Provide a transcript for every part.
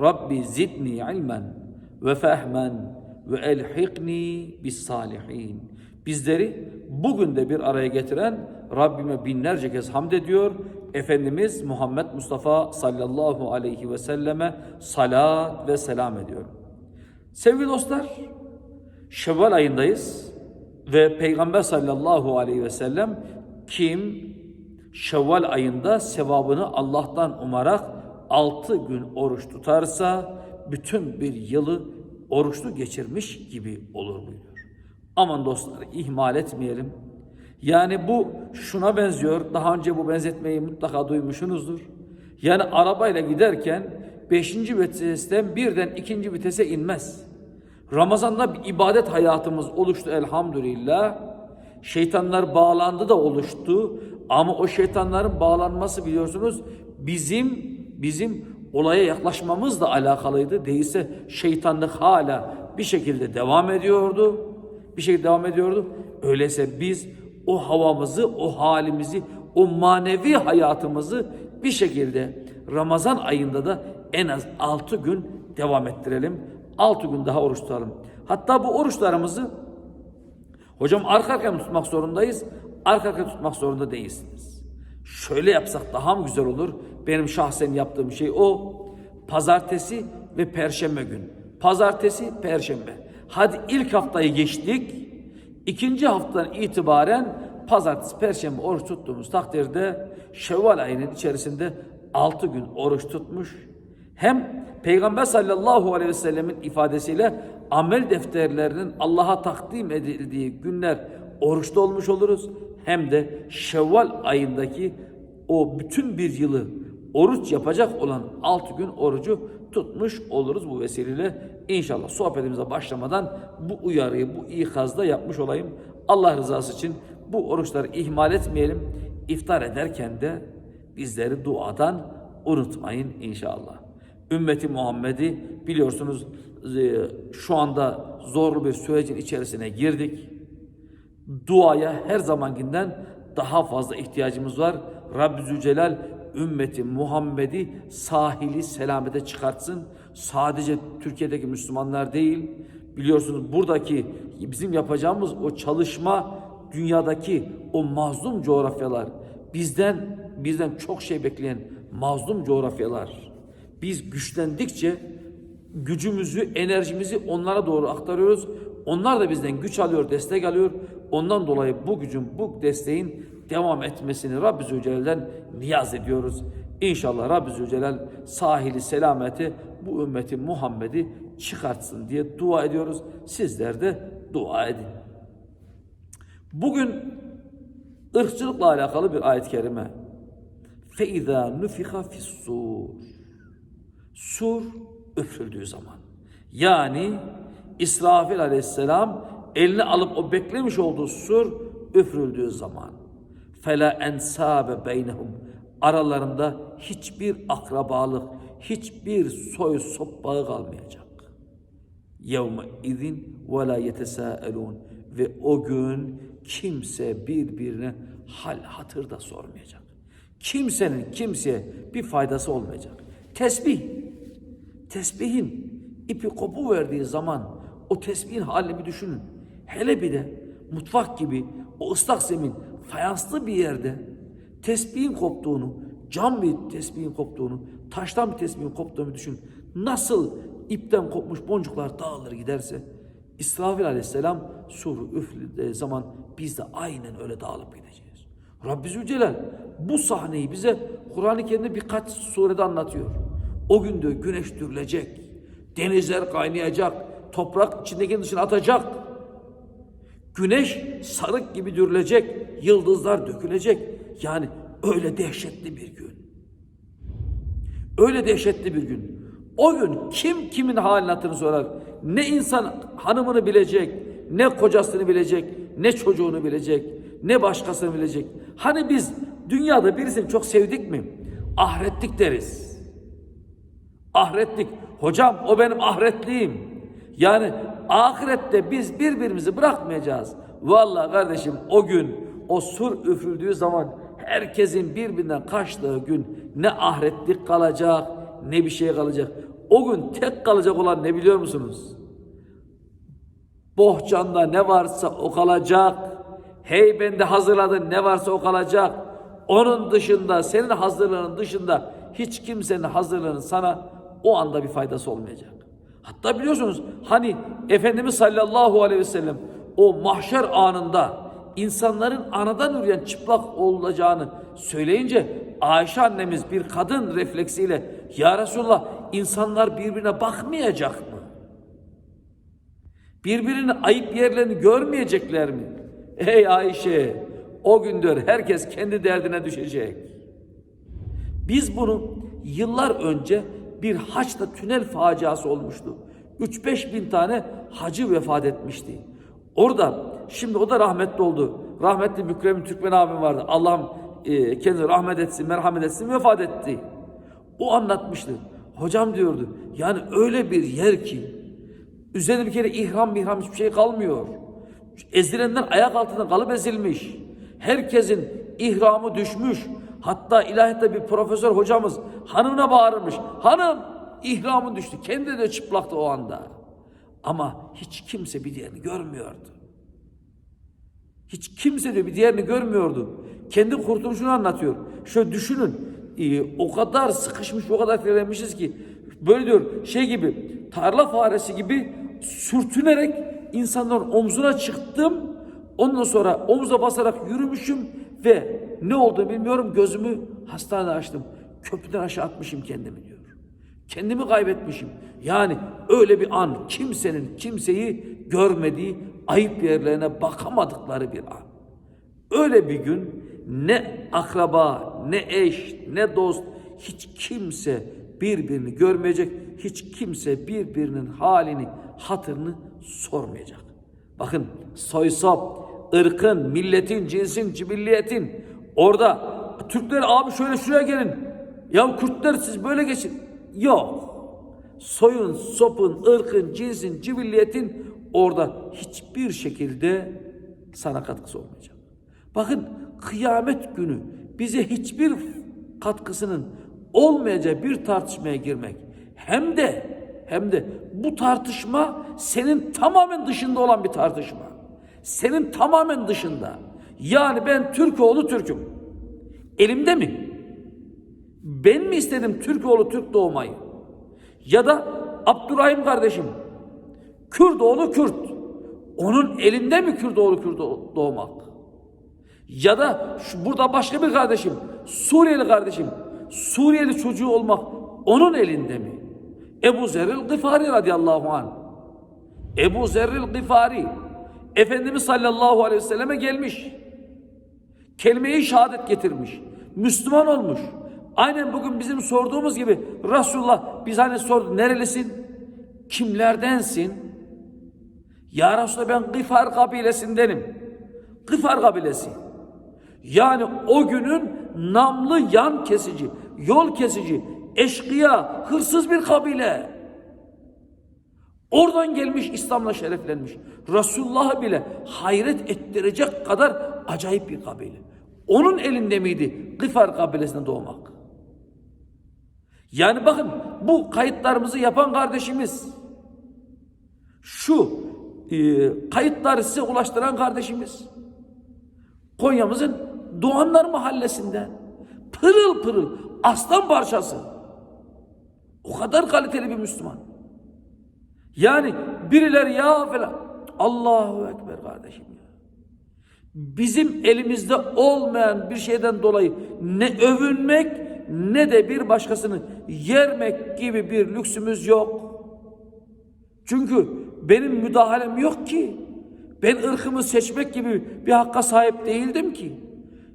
Rabbi zidni ilmen ve fehmen ve elhikni bis salihin. Bizleri bugün de bir araya getiren Rabbime binlerce kez hamd ediyor. Efendimiz Muhammed Mustafa sallallahu aleyhi ve selleme salat ve selam ediyorum. Sevgili dostlar, Şevval ayındayız ve Peygamber sallallahu aleyhi ve sellem kim Şevval ayında sevabını Allah'tan umarak 6 gün oruç tutarsa bütün bir yılı oruçlu geçirmiş gibi olur buyuruyor. Aman dostlar ihmal etmeyelim. Yani bu şuna benziyor. Daha önce bu benzetmeyi mutlaka duymuşsunuzdur. Yani arabayla giderken 5. vitesten birden ikinci vitese inmez. Ramazan'da bir ibadet hayatımız oluştu elhamdülillah. Şeytanlar bağlandı da oluştu. Ama o şeytanların bağlanması biliyorsunuz bizim bizim olaya yaklaşmamızla alakalıydı. Değilse şeytanlık hala bir şekilde devam ediyordu. Bir şekilde devam ediyordu. Öyleyse biz o havamızı, o halimizi, o manevi hayatımızı bir şekilde Ramazan ayında da en az 6 gün devam ettirelim. 6 gün daha oruç tutalım. Hatta bu oruçlarımızı hocam arka arkaya tutmak zorundayız? Arka arkaya tutmak zorunda değilsiniz. Şöyle yapsak daha mı güzel olur? Benim şahsen yaptığım şey o. Pazartesi ve perşembe gün. Pazartesi, perşembe. Hadi ilk haftayı geçtik. İkinci haftadan itibaren pazartesi, perşembe oruç tuttuğumuz takdirde Şevval ayının içerisinde 6 gün oruç tutmuş. Hem Peygamber sallallahu aleyhi ve sellemin ifadesiyle amel defterlerinin Allah'a takdim edildiği günler oruçta olmuş oluruz. Hem de Şevval ayındaki o bütün bir yılı oruç yapacak olan 6 gün orucu tutmuş oluruz bu vesileyle. İnşallah sohbetimize başlamadan bu uyarıyı, bu ikazda yapmış olayım. Allah rızası için bu oruçları ihmal etmeyelim. İftar ederken de bizleri duadan unutmayın inşallah. Ümmeti Muhammed'i biliyorsunuz e, şu anda zorlu bir sürecin içerisine girdik. Duaya her zamankinden daha fazla ihtiyacımız var. Rabbi Zülcelal ümmeti Muhammed'i sahili selamete çıkartsın. Sadece Türkiye'deki Müslümanlar değil, biliyorsunuz buradaki bizim yapacağımız o çalışma dünyadaki o mazlum coğrafyalar, bizden bizden çok şey bekleyen mazlum coğrafyalar. Biz güçlendikçe gücümüzü, enerjimizi onlara doğru aktarıyoruz. Onlar da bizden güç alıyor, destek alıyor. Ondan dolayı bu gücün, bu desteğin devam etmesini Rabbi Zülcelal'den niyaz ediyoruz. İnşallah Rabbi Zülcelal sahili selameti bu ümmeti Muhammed'i çıkartsın diye dua ediyoruz. Sizler de dua edin. Bugün ırkçılıkla alakalı bir ayet-i kerime. فَاِذَا نُفِخَ فِي السُّورِ Sur üfürüldüğü zaman. Yani İsrafil aleyhisselam eline alıp o beklemiş olduğu sur üfürüldüğü zaman. Fela ensabe beynehum aralarında hiçbir akrabalık, hiçbir soy sop bağı kalmayacak. Yevme izin ve la yetesaelun ve o gün kimse birbirine hal hatır da sormayacak. Kimsenin kimseye bir faydası olmayacak. Tesbih, tesbihin ipi kopu verdiği zaman o tesbihin halini bir düşünün. Hele bir de mutfak gibi o ıslak zemin fayanslı bir yerde tesbihin koptuğunu, cam bir tesbihin koptuğunu, taştan bir tesbihin koptuğunu düşün. Nasıl ipten kopmuş boncuklar dağılır giderse İsrafil aleyhisselam suru üflediği zaman biz de aynen öyle dağılıp gideceğiz. Rabbi Zülcelal bu sahneyi bize Kur'an-ı Kerim'de birkaç surede anlatıyor. O günde güneş dürülecek, denizler kaynayacak, toprak içindeki dışına atacak. Güneş sarık gibi dürülecek, yıldızlar dökülecek. Yani öyle dehşetli bir gün. Öyle dehşetli bir gün. O gün kim kimin halini hatırını sorar. Ne insan hanımını bilecek, ne kocasını bilecek, ne çocuğunu bilecek, ne başkasını bilecek. Hani biz dünyada birisini çok sevdik mi? Ahretlik deriz. Ahretlik. Hocam o benim ahretliyim. Yani ahirette biz birbirimizi bırakmayacağız. Vallahi kardeşim o gün o sur üfürüldüğü zaman herkesin birbirinden kaçtığı gün ne ahretlik kalacak ne bir şey kalacak. O gün tek kalacak olan ne biliyor musunuz? Bohçanda ne varsa o kalacak. Heybende hazırladığın ne varsa o kalacak. Onun dışında, senin hazırlığının dışında hiç kimsenin hazırlığının sana o anda bir faydası olmayacak. Hatta biliyorsunuz hani Efendimiz sallallahu aleyhi ve sellem o mahşer anında insanların anadan üreyen çıplak olacağını söyleyince Ayşe annemiz bir kadın refleksiyle Ya Resulallah insanlar birbirine bakmayacak mı? Birbirinin ayıp yerlerini görmeyecekler mi? Ey Ayşe o gündür herkes kendi derdine düşecek. Biz bunu yıllar önce bir haçta tünel faciası olmuştu. 3-5 bin tane hacı vefat etmişti. Orada şimdi o da rahmetli oldu. Rahmetli Mükremin Türkmen abim vardı. Allah'ım e, kendini rahmet etsin, merhamet etsin vefat etti. O anlatmıştı. Hocam diyordu. Yani öyle bir yer ki üzerinde bir kere ihram mihram hiçbir şey kalmıyor. Ezilenden ayak altında kalıp ezilmiş. Herkesin ihramı düşmüş. Hatta ilahiyatta bir profesör hocamız hanımına bağırmış. Hanım ihramın düştü. Kendi de çıplaktı o anda. Ama hiç kimse bir diğerini görmüyordu. Hiç kimse de bir diğerini görmüyordu. Kendi kurtuluşunu anlatıyor. Şöyle düşünün. e, o kadar sıkışmış, o kadar terlemişiz ki böyle diyor şey gibi tarla faresi gibi sürtünerek insanların omzuna çıktım. Ondan sonra omuza basarak yürümüşüm ve ne oldu bilmiyorum gözümü hastanede açtım. Köprüden aşağı atmışım kendimi diyor. Kendimi kaybetmişim. Yani öyle bir an kimsenin kimseyi görmediği ayıp yerlerine bakamadıkları bir an. Öyle bir gün ne akraba, ne eş, ne dost hiç kimse birbirini görmeyecek. Hiç kimse birbirinin halini, hatırını sormayacak. Bakın soysop, ırkın, milletin, cinsin, cibilliyetin orada Türkler abi şöyle şuraya gelin. Ya Kürtler siz böyle geçin. Yok. Soyun, sopun, ırkın, cinsin, cibilliyetin orada hiçbir şekilde sana katkısı olmayacak. Bakın kıyamet günü bize hiçbir katkısının olmayacağı bir tartışmaya girmek hem de hem de bu tartışma senin tamamen dışında olan bir tartışma. Senin tamamen dışında. Yani ben Türkoğlu Türk'üm. Elimde mi? Ben mi istedim Türkoğlu Türk doğmayı? Ya da Abdurrahim kardeşim Kürdoğlu Kürt. Onun elinde mi Kürdoğlu Kürt doğmak? Ya da şu, burada başka bir kardeşim Suriyeli kardeşim Suriyeli çocuğu olmak onun elinde mi? Ebu Zerril Gıfari radıyallahu anh. Ebu Zerril Gıfari Efendimiz sallallahu aleyhi ve selleme gelmiş. Kelime-i şehadet getirmiş. Müslüman olmuş. Aynen bugün bizim sorduğumuz gibi Resulullah biz hani sordu nerelisin? Kimlerdensin? Ya Resulallah ben Gıfar kabilesindenim. Gıfar kabilesi. Yani o günün namlı yan kesici, yol kesici, eşkıya, hırsız bir kabile. Oradan gelmiş İslam'la şereflenmiş. Resulullah'ı bile hayret ettirecek kadar acayip bir kabile. Onun elinde miydi Gıfar kabilesine doğmak? Yani bakın bu kayıtlarımızı yapan kardeşimiz, şu e, kayıtları size ulaştıran kardeşimiz, Konya'mızın Doğanlar Mahallesi'nde pırıl pırıl aslan parçası. O kadar kaliteli bir Müslüman. Yani birileri ya falan. Allahu Ekber kardeşim. Bizim elimizde olmayan bir şeyden dolayı ne övünmek ne de bir başkasını yermek gibi bir lüksümüz yok. Çünkü benim müdahalem yok ki. Ben ırkımı seçmek gibi bir hakka sahip değildim ki.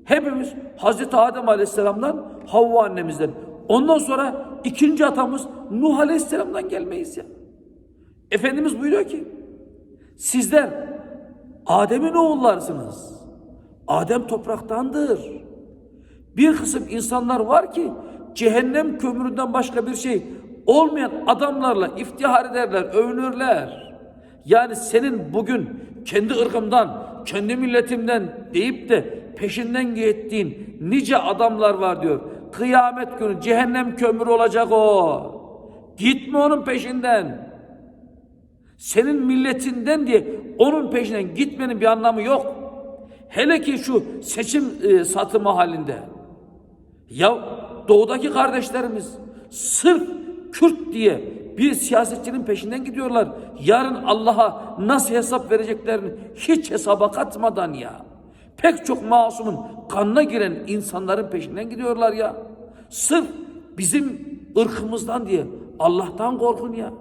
Hepimiz Hazreti Adem Aleyhisselam'dan Havva annemizden. Ondan sonra ikinci atamız Nuh Aleyhisselam'dan gelmeyiz ya. Efendimiz buyuruyor ki sizler Adem'in oğullarsınız. Adem topraktandır. Bir kısım insanlar var ki cehennem kömüründen başka bir şey olmayan adamlarla iftihar ederler, övünürler. Yani senin bugün kendi ırkımdan, kendi milletimden deyip de peşinden gittiğin nice adamlar var diyor. Kıyamet günü cehennem kömürü olacak o. Gitme onun peşinden. Senin milletinden diye onun peşinden gitmenin bir anlamı yok. Hele ki şu seçim e, satımı halinde. Ya doğudaki kardeşlerimiz sırf Kürt diye bir siyasetçinin peşinden gidiyorlar. Yarın Allah'a nasıl hesap vereceklerini hiç hesaba katmadan ya. Pek çok masumun kanına giren insanların peşinden gidiyorlar ya. Sırf bizim ırkımızdan diye Allah'tan korkun ya.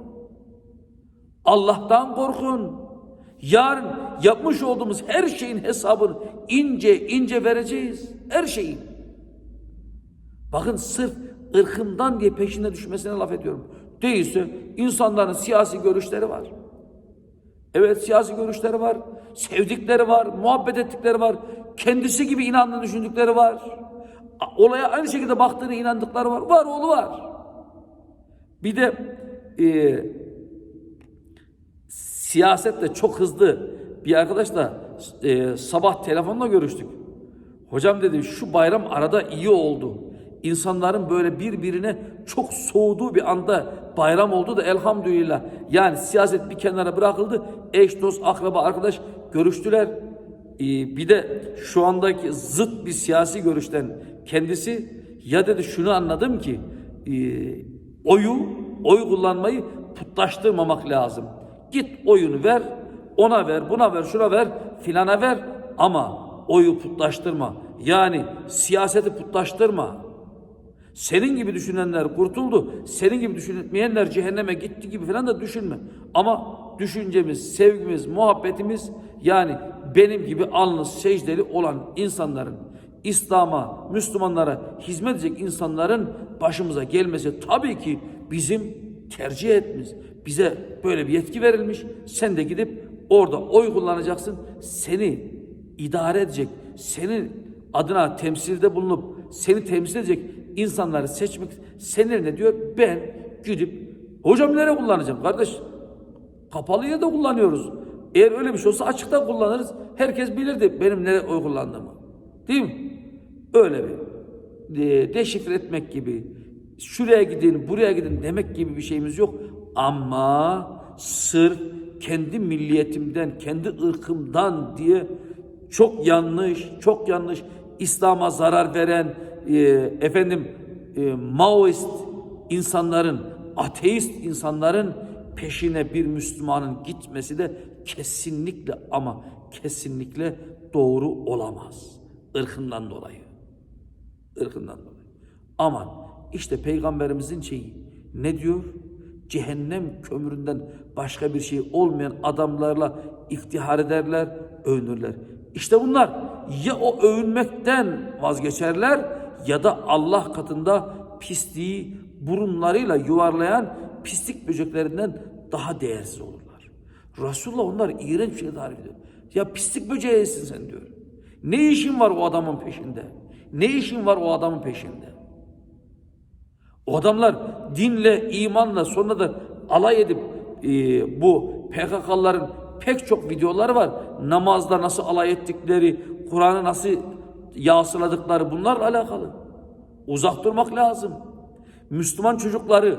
Allah'tan korkun. Yarın yapmış olduğumuz her şeyin hesabını ince ince vereceğiz. Her şeyin. Bakın sırf ırkımdan diye peşine düşmesine laf ediyorum. Değilse insanların siyasi görüşleri var. Evet siyasi görüşleri var. Sevdikleri var. Muhabbet ettikleri var. Kendisi gibi inandığını düşündükleri var. Olaya aynı şekilde baktığını inandıkları var. Var oğlu var. Bir de e, siyasette çok hızlı bir arkadaşla e, sabah telefonla görüştük. Hocam dedi şu bayram arada iyi oldu. İnsanların böyle birbirine çok soğuduğu bir anda bayram oldu da elhamdülillah. Yani siyaset bir kenara bırakıldı. Eş, dost, akraba, arkadaş görüştüler. Ee, bir de şu andaki zıt bir siyasi görüşten kendisi ya dedi şunu anladım ki e, oyu, oy kullanmayı putlaştırmamak lazım. Git oyunu ver, ona ver, buna ver, şuna ver, filana ver ama oyu putlaştırma. Yani siyaseti putlaştırma. Senin gibi düşünenler kurtuldu. Senin gibi düşünmeyenler cehenneme gitti gibi falan da düşünme. Ama düşüncemiz, sevgimiz, muhabbetimiz yani benim gibi alnı secdeli olan insanların İslam'a, Müslümanlara hizmet edecek insanların başımıza gelmesi tabii ki bizim tercih etmemiz. Bize böyle bir yetki verilmiş. Sen de gidip orada oy kullanacaksın. Seni idare edecek, senin adına temsilde bulunup seni temsil edecek insanları seçmek senin eline diyor. Ben gidip hocam nereye kullanacağım kardeş? Kapalı yerde kullanıyoruz. Eğer öyle bir şey olsa açıkta kullanırız. Herkes bilirdi benim nereye oy kullandığımı. Değil mi? Öyle bir de, deşifre etmek gibi şuraya gidin buraya gidin demek gibi bir şeyimiz yok. Ama sırf kendi milliyetimden, kendi ırkımdan diye çok yanlış, çok yanlış İslam'a zarar veren e, efendim e, Maoist insanların, ateist insanların peşine bir Müslümanın gitmesi de kesinlikle ama kesinlikle doğru olamaz. Irkından dolayı. Irkından dolayı. Aman işte peygamberimizin şeyi ne diyor? Cehennem kömüründen başka bir şey olmayan adamlarla iftihar ederler, övünürler. İşte bunlar ya o övünmekten vazgeçerler ya da Allah katında pisliği burunlarıyla yuvarlayan pislik böceklerinden daha değersiz olurlar. Resulullah onlar iğrenç bir şey tarif ediyor. Ya pislik böceğisin sen diyor. Ne işin var o adamın peşinde? Ne işin var o adamın peşinde? O adamlar dinle, imanla sonra da alay edip e, bu PKK'ların pek çok videoları var. Namazda nasıl alay ettikleri, Kur'an'ı nasıl yağsıladıkları bunlarla alakalı. Uzak durmak lazım. Müslüman çocukları,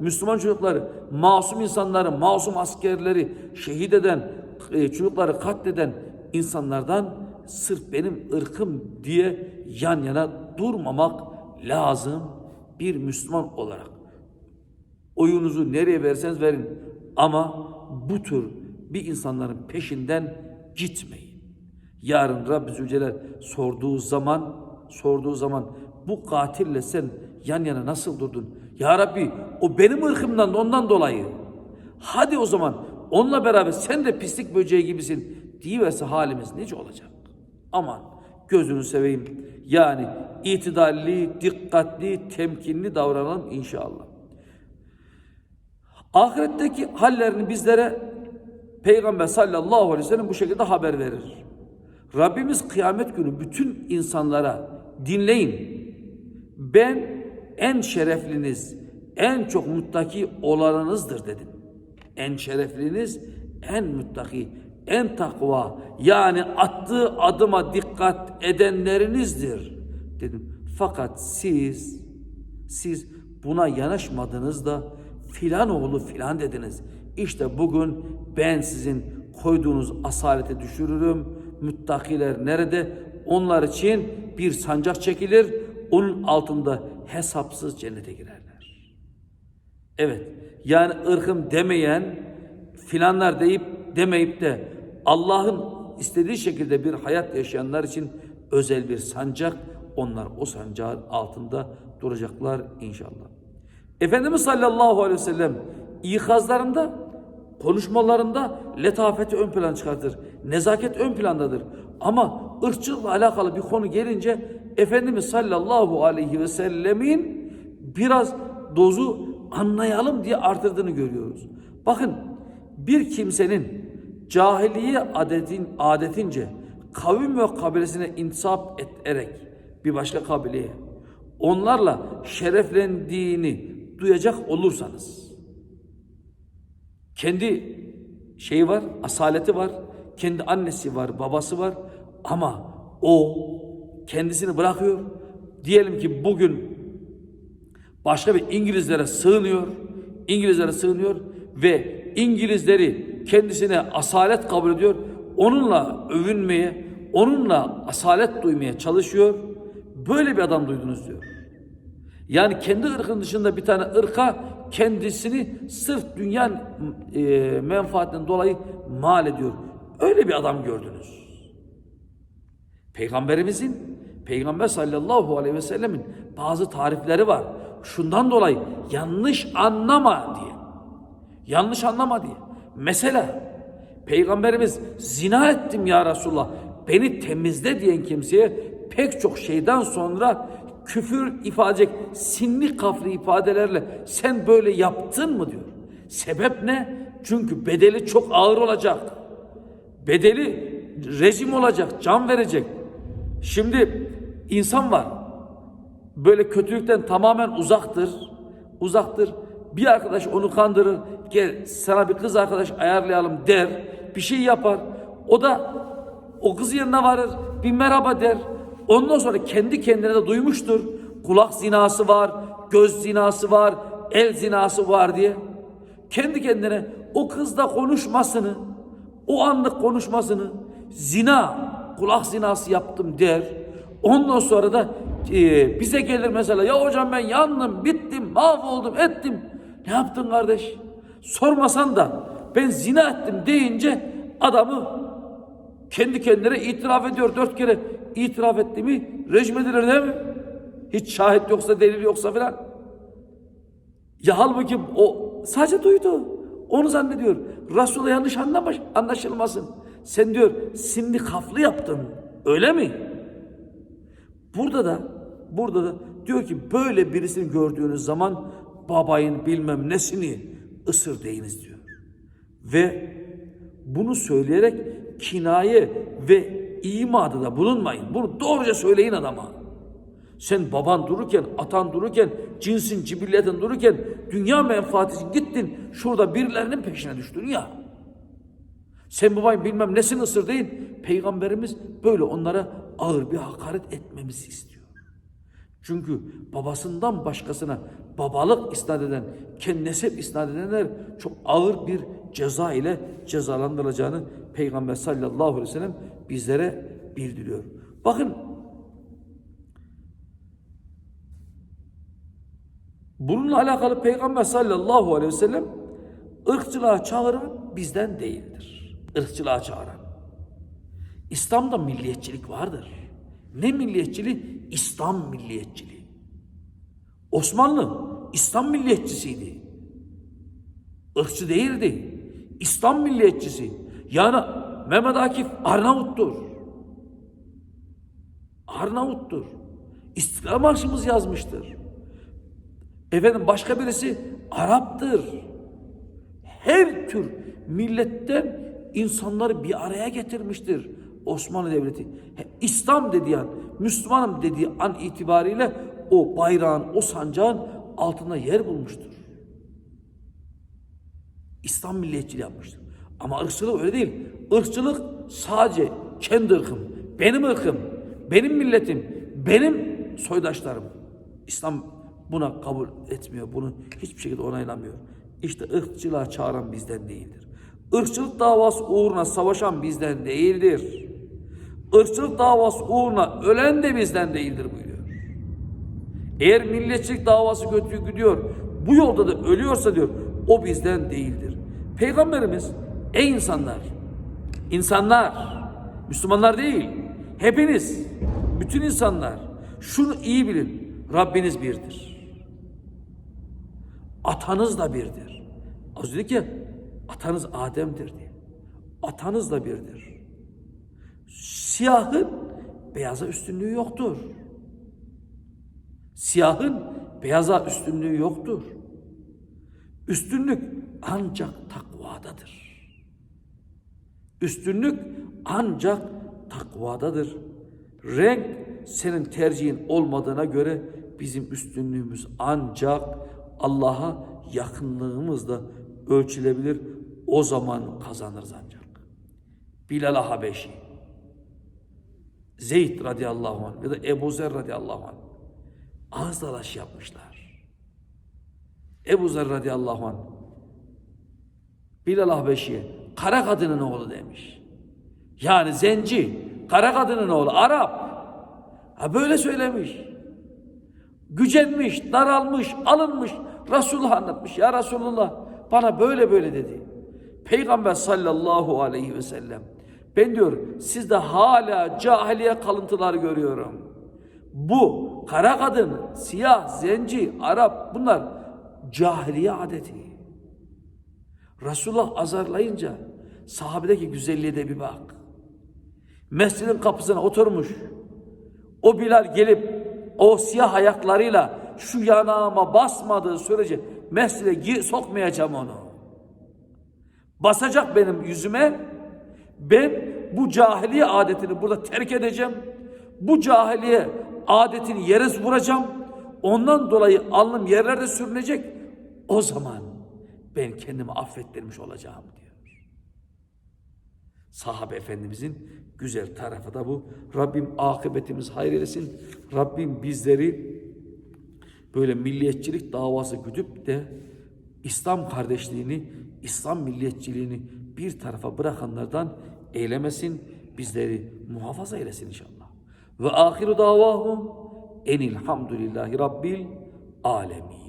Müslüman çocukları, masum insanları, masum askerleri şehit eden, e, çocukları katleden insanlardan sırf benim ırkım diye yan yana durmamak lazım bir Müslüman olarak. Oyunuzu nereye verseniz verin ama bu tür bir insanların peşinden gitmeyin. Yarın Rabbi Zülcelal sorduğu zaman sorduğu zaman bu katille sen yan yana nasıl durdun? Ya Rabbi o benim ırkımdan ondan dolayı. Hadi o zaman onunla beraber sen de pislik böceği gibisin diyiverse halimiz nece olacak? Aman gözünü seveyim. Yani itidalli, dikkatli, temkinli davranalım inşallah. Ahiretteki hallerini bizlere Peygamber sallallahu aleyhi ve sellem bu şekilde haber verir. Rabbimiz kıyamet günü bütün insanlara dinleyin. Ben en şerefliniz, en çok muttaki olanınızdır dedim. En şerefliniz, en muttaki, en takva yani attığı adıma dikkat edenlerinizdir dedim. Fakat siz siz buna yanaşmadınız da filan oğlu filan dediniz. İşte bugün ben sizin koyduğunuz asalete düşürürüm. Müttakiler nerede? Onlar için bir sancak çekilir. Onun altında hesapsız cennete girerler. Evet. Yani ırkım demeyen filanlar deyip demeyip de Allah'ın istediği şekilde bir hayat yaşayanlar için özel bir sancak. Onlar o sancağın altında duracaklar inşallah. Efendimiz sallallahu aleyhi ve sellem ikazlarında, konuşmalarında letafeti ön plan çıkartır. Nezaket ön plandadır. Ama ırkçılıkla alakalı bir konu gelince Efendimiz sallallahu aleyhi ve sellemin biraz dozu anlayalım diye artırdığını görüyoruz. Bakın bir kimsenin cahiliye adetin, adetince kavim ve kabilesine intisap ederek bir başka kabileye onlarla şereflendiğini duyacak olursanız kendi şeyi var, asaleti var, kendi annesi var, babası var ama o kendisini bırakıyor. Diyelim ki bugün başka bir İngilizlere sığınıyor. İngilizlere sığınıyor ve İngilizleri kendisine asalet kabul ediyor. Onunla övünmeye, onunla asalet duymaya çalışıyor. Böyle bir adam duydunuz diyor. Yani kendi ırkın dışında bir tane ırka kendisini sırf dünya e, menfaatinden dolayı mal ediyor. Öyle bir adam gördünüz. Peygamberimizin, Peygamber sallallahu aleyhi ve sellemin bazı tarifleri var. Şundan dolayı yanlış anlama diye. Yanlış anlama diye. Mesela Peygamberimiz zina ettim ya Resulullah beni temizle diyen kimseye pek çok şeyden sonra küfür ifade sinli kaflı ifadelerle sen böyle yaptın mı diyor. Sebep ne? Çünkü bedeli çok ağır olacak. Bedeli rejim olacak, can verecek. Şimdi insan var. Böyle kötülükten tamamen uzaktır. Uzaktır. Bir arkadaş onu kandırır. Gel sana bir kız arkadaş ayarlayalım der. Bir şey yapar. O da o kız yerine varır. Bir merhaba der. Ondan sonra kendi kendine de duymuştur. Kulak zinası var, göz zinası var, el zinası var diye. Kendi kendine o kızla konuşmasını, o anlık konuşmasını zina, kulak zinası yaptım der. Ondan sonra da e, bize gelir mesela ya hocam ben yandım, bittim, mahvoldum, ettim. Ne yaptın kardeş? Sormasan da ben zina ettim deyince adamı kendi kendine itiraf ediyor dört kere itiraf etti mi rejim edilir değil mi? Hiç şahit yoksa delil yoksa filan. Ya halbuki o sadece duydu. Onu zannediyor. Resul'a yanlış anlamış, anlaşılmasın. Sen diyor şimdi kaflı yaptın. Öyle mi? Burada da burada da diyor ki böyle birisini gördüğünüz zaman babayın bilmem nesini ısır deyiniz diyor. Ve bunu söyleyerek kinaye ve imadı da bulunmayın. Bunu doğruca söyleyin adama. Sen baban dururken, atan dururken, cinsin, cibiletin dururken, dünya menfaati için gittin, şurada birilerinin peşine düştün ya. Sen babayın bilmem nesini ısır. Peygamberimiz böyle onlara ağır bir hakaret etmemizi istiyor. Çünkü babasından başkasına babalık isnat eden, kendi nesep isnat edenler çok ağır bir ceza ile cezalandırılacağını Peygamber sallallahu aleyhi ve sellem bizlere bildiriyor. Bakın bununla alakalı Peygamber sallallahu aleyhi ve sellem ırkçılığa çağıran bizden değildir. Irkçılığa çağıran. İslam'da milliyetçilik vardır. Ne milliyetçiliği? İslam milliyetçiliği. Osmanlı İslam milliyetçisiydi. Irkçı değildi. İslam milliyetçisi. Yani Mehmet Akif Arnavuttur. Arnavuttur. İstiklal Marşımızı yazmıştır. Efendim başka birisi Arap'tır. Her tür milletten insanları bir araya getirmiştir Osmanlı Devleti. İslam dediği an, Müslümanım dediği an itibariyle o bayrağın, o sancağın altında yer bulmuştur. İslam milliyetçiliği yapmıştır. Ama ırkçılık öyle değil. Irkçılık sadece kendi ırkım, benim ırkım, benim milletim, benim soydaşlarım. İslam buna kabul etmiyor, bunu hiçbir şekilde onaylamıyor. İşte ırkçılığa çağıran bizden değildir. Irkçılık davası uğruna savaşan bizden değildir. Irkçılık davası uğruna ölen de bizden değildir buyuruyor. Eğer milliyetçilik davası götürüyor bu yolda da ölüyorsa diyor, o bizden değildir. Peygamberimiz, ey insanlar, insanlar, Müslümanlar değil, hepiniz, bütün insanlar, şunu iyi bilin, Rabbiniz birdir. Atanız da birdir. Az dedik ya, atanız Adem'dir diye. Atanız da birdir. Siyahın beyaza üstünlüğü yoktur. Siyahın beyaza üstünlüğü yoktur. Üstünlük ancak takvadadır. Üstünlük ancak takvadadır. Renk senin tercihin olmadığına göre bizim üstünlüğümüz ancak Allah'a yakınlığımızla ölçülebilir. O zaman kazanırız ancak. Bilal Habeşi, Zeyd radıyallahu anh ya da Ebu Zer radıyallahu anh ağız dalaşı yapmışlar. Ebu Zer radıyallahu anh Bilal Habeşi'ye kara kadının oğlu demiş. Yani zenci, kara kadının oğlu, Arap. Ha böyle söylemiş. Gücenmiş, daralmış, alınmış. Resulullah anlatmış. Ya Resulullah bana böyle böyle dedi. Peygamber sallallahu aleyhi ve sellem. Ben diyor sizde hala cahiliye kalıntılar görüyorum. Bu kara kadın, siyah, zenci, Arap bunlar cahiliye adeti. Resulullah azarlayınca sahabedeki güzelliğe de bir bak. Mescidin kapısına oturmuş. O Bilal gelip o siyah ayaklarıyla şu yanağıma basmadığı sürece mescide sokmayacağım onu. Basacak benim yüzüme. Ben bu cahiliye adetini burada terk edeceğim. Bu cahiliye adetini yere vuracağım. Ondan dolayı alnım yerlerde sürünecek. O zaman ben kendimi affettirmiş olacağım diyor. Sahabe Efendimizin güzel tarafı da bu. Rabbim akıbetimiz hayır eylesin. Rabbim bizleri böyle milliyetçilik davası güdüp de İslam kardeşliğini, İslam milliyetçiliğini bir tarafa bırakanlardan eylemesin. Bizleri muhafaza eylesin inşallah. Ve ahiru davahum enilhamdülillahi rabbil alemin.